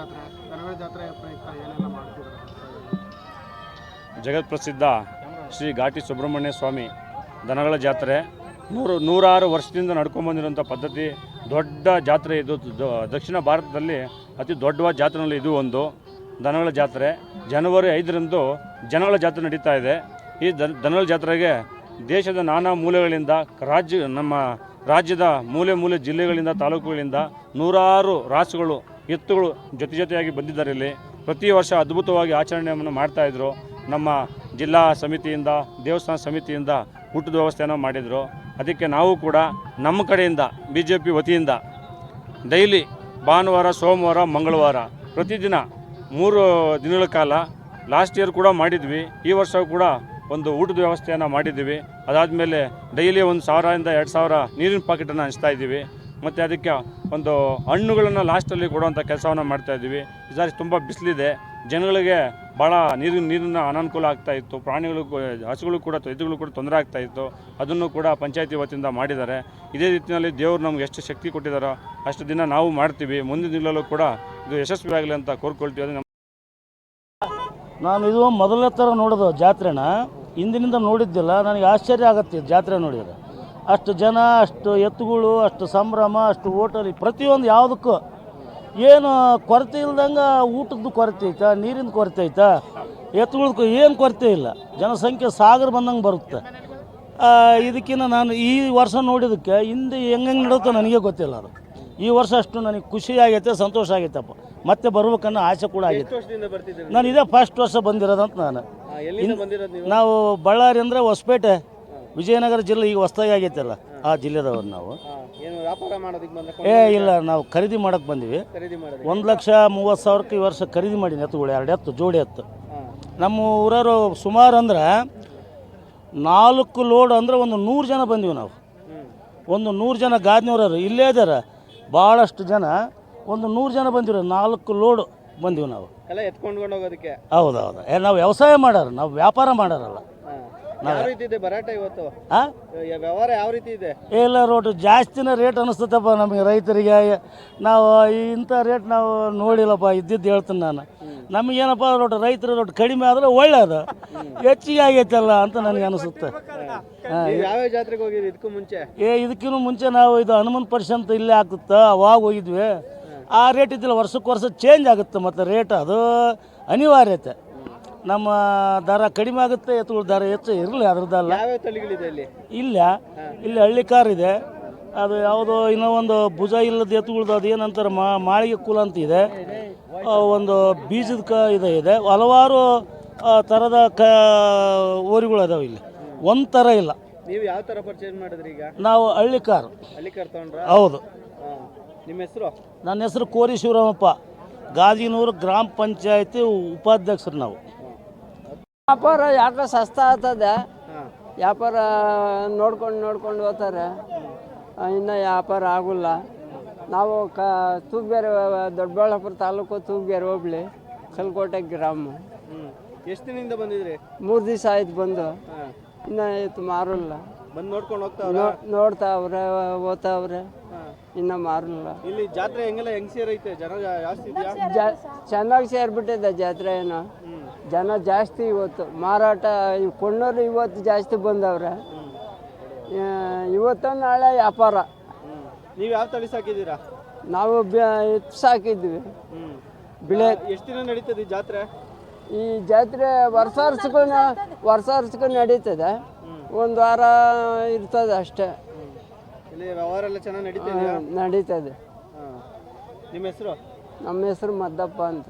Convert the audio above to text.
ಜಾತ್ರೆ ದನಗಳ ಜಾತ್ರೆ ಪ್ರಯುಕ್ತ ಏನೆಲ್ಲ ಮಾಡ್ತಿದ್ದಾರೆ? ಜಗತ್ಪ್ರಸಿದ್ಧ ಶ್ರೀ ಘಾಟಿ ಸುಬ್ರಹ್ಮಣ್ಯ ಸ್ವಾಮಿ ದನಗಳ ಜಾತ್ರೆ. ನೂರು, ನೂರಾರು ವರ್ಷದಿಂದ ನಡ್ಕೊಂಬಂದಿರೋಂಥ ಪದ್ಧತಿ, ದೊಡ್ಡ ಜಾತ್ರೆ ಇದು. ದಕ್ಷಿಣ ಭಾರತದಲ್ಲಿ ಅತಿ ದೊಡ್ಡವಾದ ಜಾತ್ರೆಯಲ್ಲಿ ಇದು ಒಂದು ದನಗಳ ಜಾತ್ರೆ. ಜನವರಿ ಐದರಂದು ಜನಗಳ ಜಾತ್ರೆ ನಡೀತಾ ಇದೆ. ಈ ದನಗಳ ಜಾತ್ರೆಗೆ ದೇಶದ ನಾನಾ ಮೂಲೆಗಳಿಂದ, ರಾಜ್ಯ, ನಮ್ಮ ರಾಜ್ಯದ ಮೂಲೆ ಮೂಲೆ ಜಿಲ್ಲೆಗಳಿಂದ, ತಾಲೂಕುಗಳಿಂದ ನೂರಾರು ರಾಸುಗಳು ಎತ್ತುಗಳು ಜೊತೆ ಜೊತೆಯಾಗಿ ಬಂದಿದ್ದಾರೆ ಇಲ್ಲಿ. ಪ್ರತಿ ವರ್ಷ ಅದ್ಭುತವಾಗಿ ಆಚರಣೆಯನ್ನು ಮಾಡ್ತಾಯಿದ್ರು ನಮ್ಮ ಜಿಲ್ಲಾ ಸಮಿತಿಯಿಂದ, ದೇವಸ್ಥಾನ ಸಮಿತಿಯಿಂದ ಊಟದ ವ್ಯವಸ್ಥೆಯನ್ನು ಮಾಡಿದರು. ಅದಕ್ಕೆ ನಾವು ಕೂಡ ನಮ್ಮ ಕಡೆಯಿಂದ ಬಿ ಜೆ ಪಿ ವತಿಯಿಂದ ಡೈಲಿ ಭಾನುವಾರ, ಸೋಮವಾರ, ಮಂಗಳವಾರ ಪ್ರತಿದಿನ ಮೂರು ದಿನಗಳ ಕಾಲ ಲಾಸ್ಟ್ ಇಯರ್ ಕೂಡ ಮಾಡಿದ್ವಿ. ಈ ವರ್ಷ ಕೂಡ ಒಂದು ಊಟದ ವ್ಯವಸ್ಥೆಯನ್ನು ಮಾಡಿದ್ದೀವಿ. ಅದಾದಮೇಲೆ ಡೈಲಿ ಒಂದು ಸಾವಿರದಿಂದ ಎರಡು ಸಾವಿರ ನೀರಿನ ಪಾಕೆಟನ್ನು ಹಂಚ್ತಾ ಇದ್ದೀವಿ. ಮತ್ತು ಅದಕ್ಕೆ ಒಂದು ಹಣ್ಣುಗಳನ್ನು ಲಾಸ್ಟಲ್ಲಿ ಕೊಡುವಂಥ ಕೆಲಸವನ್ನು ಮಾಡ್ತಾ ಇದ್ದೀವಿ. ಈ ಸಾರಿ ತುಂಬ ಬಿಸಿಲಿದೆ. ಜನಗಳಿಗೆ ಭಾಳ ನೀರಿನ ನೀರಿನ ಅನಾನುಕೂಲ ಆಗ್ತಾ ಇತ್ತು. ಪ್ರಾಣಿಗಳು ಹಸುಗಳು ಕೂಡ ಎದುಗಳು ಕೂಡ ತೊಂದರೆ ಆಗ್ತಾ ಇತ್ತು. ಅದನ್ನು ಕೂಡ ಪಂಚಾಯತಿ ವತಿಯಿಂದ ಮಾಡಿದ್ದಾರೆ. ಇದೇ ರೀತಿಯಲ್ಲಿ ದೇವರು ನಮ್ಗೆ ಎಷ್ಟು ಶಕ್ತಿ ಕೊಟ್ಟಿದ್ದಾರೋ ಅಷ್ಟು ದಿನ ನಾವು ಮಾಡ್ತೀವಿ. ಮುಂದಿನ ದಿನಲ್ಲೂ ಕೂಡ ಇದು ಯಶಸ್ವಿಯಾಗಲಿ ಅಂತ ಕೋರ್ಕೊಳ್ತೀವಿ ನಮ್ಮ ನಾನು ಇದು ಮೊದಲನೇ ಥರ ನೋಡೋದು ಜಾತ್ರೆನ. ಹಿಂದಿನಿಂದ ನೋಡಿದ್ದಿಲ್ಲ. ನನಗೆ ಆಶ್ಚರ್ಯ ಆಗುತ್ತೆ ಜಾತ್ರೆ ನೋಡಿದರೆ. ಅಷ್ಟು ಜನ ಅಷ್ಟು ಎತ್ತುಗಳು ಅಷ್ಟು ಸಂಭ್ರಮ ಅಷ್ಟು ಹೋಟೆಲ್ ಪ್ರತಿಯೊಂದು ಯಾವುದಕ್ಕೂ ಏನು ಕೊರತೆ ಇಲ್ದಂಗೆ ಊಟದ್ದು ಕೊರತೆ ಐತಾ ನೀರಿನ ಕೊರತೆ ಐತಾ ಎತ್ತುಗಳದ್ದು ಏನು ಕೊರತೆ ಇಲ್ಲ. ಜನಸಂಖ್ಯೆ ಸಾಗರ ಬಂದಂಗೆ ಬರುತ್ತೆ. ಇದಕ್ಕಿಂತ ನಾನು ಈ ವರ್ಷ ನೋಡಿದಕ್ಕೆ ಹಿಂದೆ ಹೆಂಗೆ ನಡೆಯುತ್ತೋ ನನಗೆ ಗೊತ್ತಿಲ್ಲ ಅದು. ಈ ವರ್ಷ ಅಷ್ಟು ನನಗೆ ಖುಷಿ ಆಗೈತೆ ಸಂತೋಷ ಆಗೈತಪ್ಪ. ಮತ್ತೆ ಬರ್ಬೇಕನ್ನೋ ಆಸೆ ಕೂಡ ಆಗೈತೆ. ಎಷ್ಟು ವರ್ಷದಿಂದ ಬರ್ತಿದ್ದೀರಿ ನಾನು ಇದೇ ಫಸ್ಟ್ ವರ್ಷ ಬಂದಿರೋದಂತ ನಾನು. ನಾವು ಬಳ್ಳಾರಿ ಅಂದರೆ ಹೊಸಪೇಟೆ. ವಿಜಯನಗರ ಜಿಲ್ಲೆ ಈಗ ಹೊಸ್ದಾಗಿ ಆಗೈತಲ್ಲ ಆ ಜಿಲ್ಲೆದವ್ರು ನಾವು. ಏನು ವ್ಯಾಪಾರ ಮಾಡೋದಕ್ಕೆ ಬಂದ ಏ ಇಲ್ಲ ನಾವು ಖರೀದಿ ಮಾಡಕ್ಕೆ ಬಂದಿವಿ. ಖರೀದಿ ಮಾಡೋದು ಒಂದು ಲಕ್ಷ ಮೂವತ್ತು ಸಾವಿರಕ್ಕೆ ಈ ವರ್ಷ ಖರೀದಿ ಮಾಡೀನಿ ಎತ್ತುಗಳು ಎರಡು ಎತ್ತು ಜೋಡಿ ಎತ್ತು. ನಮ್ಮ ಊರವರು ಸುಮಾರು ಅಂದ್ರೆ ನಾಲ್ಕು ಲೋಡ್ ಅಂದ್ರೆ ಒಂದು ನೂರು ಜನ ಬಂದೀವಿ ನಾವು. ಒಂದು ನೂರು ಜನ ಗಾದಿನವ್ರವ್ರು ಇಲ್ಲೇ ಇದಾರೆ. ಭಾಳಷ್ಟು ಜನ ಒಂದು ನೂರು ಜನ ಬಂದಿರೋ ನಾಲ್ಕು ಲೋಡ್ ಬಂದೀವಿ ನಾವು. ಎಲ್ಲ ಎತ್ಕೊಂಡು ಹೋಗೋದಕ್ಕೆ. ಹೌದೌದು. ಏ ನಾವು ವ್ಯವಸಾಯ ಮಾಡೋರು ನಾವು ವ್ಯಾಪಾರ ಮಾಡೋರಲ್ಲ. ಯಾವ ರೀತಿ ಇದೆ ಭರಾಟ ಇವತ್ತು? ಹಾಂ ವ್ಯವಹಾರ ಯಾವ ರೀತಿ ಇದೆ? ಇಲ್ಲ ರೋಟು ಜಾಸ್ತಿನ ರೇಟ್ ಅನಿಸ್ತದಪ್ಪ ನಮಗೆ ರೈತರಿಗೆ. ನಾವು ಇಂಥ ರೇಟ್ ನಾವು ನೋಡಿಲ್ಲಪ್ಪ ಇದ್ದಿದ್ದು ಹೇಳ್ತೀನಿ ನಾನು. ನಮಗೇನಪ್ಪ ರೋಟು ರೈತರ ರೋಡ್ ಕಡಿಮೆ ಆದ್ರೆ ಒಳ್ಳೇದು. ಹೆಚ್ಚಿಗೆ ಆಗೈತಲ್ಲ ಅಂತ ನನಗೆ ಅನಿಸುತ್ತೆ. ನೀವು ಯಾವ್ಯಾವ ಜಾತ್ರೆಗೆ ಹೋಗಿರಿ ಇದಕ್ಕೂ ಮುಂಚೆ? ಏ ಇದಕ್ಕಿಂತ ಮುಂಚೆ ನಾವು ಇದು ಹನುಮಂತ ಪರ್ಸೆಂಟ್ ಇಲ್ಲೇ ಆಗ್ತತ್ತೆ ಅವಾಗ ಹೋಗಿದ್ವಿ. ಆ ರೇಟ್ ಇದ್ದಿಲ್ಲ ವರ್ಷಕ್ಕೆ ವರ್ಷ ಚೇಂಜ್ ಆಗುತ್ತೆ ಮತ್ತು ರೇಟ್ ಅದು ಅನಿವಾರ್ಯತೆ. ನಮ್ಮ ದರ ಕಡಿಮೆ ಆಗುತ್ತೆ ಎತ್ತುಗಳ ದರ ಹೆಚ್ಚು ಇರಲಿ ಅದ್ರದ್ದಲ್ಲ ತಳಿಗಳಿದೆ ಇಲ್ಲಿ. ಇಲ್ಲ ಇಲ್ಲಿ ಹಳ್ಳಿ ಕಾರ್ ಇದೆ. ಅದು ಯಾವುದೋ ಇನ್ನೂ ಒಂದು ಭುಜ ಇಲ್ಲದ ಎತ್ತುಗಳದ್ದು ಅದು ಏನಂತಾರೆ ಮಾ ಮಾಳಿಗೆ ಕುಲ ಅಂತ ಇದೆ. ಆ, ಒಂದು ಬೀಜದ ಕ ಇದೆ ಇದೆ. ಹಲವಾರು ಆ, ಥರದ ಕ ಓರಿಗಳು ಅದಾವೆ ಇಲ್ಲಿ. ಒಂದು ಥರ ಇಲ್ಲ. ನೀವು ಯಾವ ಥರ ಪರ್ಚೇಸ್ ಮಾಡಿದ್ರಿ ಈಗ? ನಾವು ಹಳ್ಳಿ ಕಾರ್. ಅಲ್ಲಿ ಕರ್ತೊಂಡ್ರ ಹೌದು. ನಿಮ್ಮ ಹೆಸರು? ನನ್ನ ಹೆಸರು ಕೋರಿ ಶಿವರಾಮಪ್ಪ. ಗಾಜಿನೂರು ಗ್ರಾಮ ಪಂಚಾಯತಿ ಉಪಾಧ್ಯಕ್ಷರು ನಾವು. ವ್ಯಾಪಾರ ಯಾಕೋ ಸಸ್ತ ಆಗ್ತದೆ. ವ್ಯಾಪಾರ ನೋಡ್ಕೊಂಡು ನೋಡ್ಕೊಂಡು ಹೋಗ್ತಾರೆ. ಇನ್ನ ವ್ಯಾಪಾರ ಆಗೋಲ್ಲ. ನಾವು ಕ ತೂಗ್ಬೇರೆ ದೊಡ್ಡಬಳ್ಳಾಪುರ ತಾಲೂಕು ತೂಗ್ಬೇರೆ ಹೋಗ್ಲಿ. ಕಲ್ಕೋಟೆ ಗ್ರಾಮ. ಎಷ್ಟು ದಿನದಿಂದ ಬಂದಿದ್ರಿ? ಮೂರು ದಿವಸ ಆಯ್ತು ಬಂದು. ಇನ್ನ ಆಯ್ತು ಮಾರಲ್ಲ. ಬಂದು ನೋಡ್ಕೊಂಡು ಹೋಗ್ತಾವ್ರೆ? ನೋಡ್ತಾವ್ರೆ ಓದ್ತಾವ್ರೆ ಇನ್ನು ಮಾರಲ್ಲ ಇಲ್ಲಿ ಜಾತ್ರೆ ಹೆಂಗೆಲ್ಲ ಹೆಂಗ್ ಸೇರೈತೆ? ಜನ ಜಾ- ಜಾಸ್ತಿ ಇದೆಯಾ? ಜಾ ಚೆನ್ನಾಗಿ ಸೇರ್ಬಿಟ್ಟಿದೆ ಜಾತ್ರೆ ಏನು. ಜನ ಜಾಸ್ತಿ ಇವತ್ತು. ಮಾರಾಟ ಇವ್ ಕೊಂಡೋರು ಇವತ್ತು ಜಾಸ್ತಿ ಬಂದವ್ರೆ. ಆ, ಇವತ್ತು ನಾಳೆ ವ್ಯಾಪಾರ. ನೀವು ಯಾವ ತಳಿ ಸಾಕಿದ್ದೀರಾ? ನಾವು ಎತ್ತು ಸಾಕಿದ್ವಿ. ಬಿಳೆ ಎಷ್ಟು ದಿನ ನಡೀತದೆ ಈ ಜಾತ್ರೆ? ಈ ಜಾತ್ರೆ ವರ್ಷ ವರ್ಷಕ್ಕೂ ವರ್ಷ ವರ್ಷಕ್ಕೂ ನಡೀತದೆ. ಒಂದು ವಾರ ಇರ್ತದೆ ಅಷ್ಟೇ. ಇಲ್ಲಿ ವ್ಯವಹಾರ ಎಲ್ಲ ಚೆನ್ನಾಗಿ ನಡೀತಿದೆಯಾ ನಡೀತದೆ ಹಾಂ. ನಿಮ್ಮ ಹೆಸರು? ನಮ್ಮ ಹೆಸರು ಮದ್ದಪ್ಪ ಅಂತ.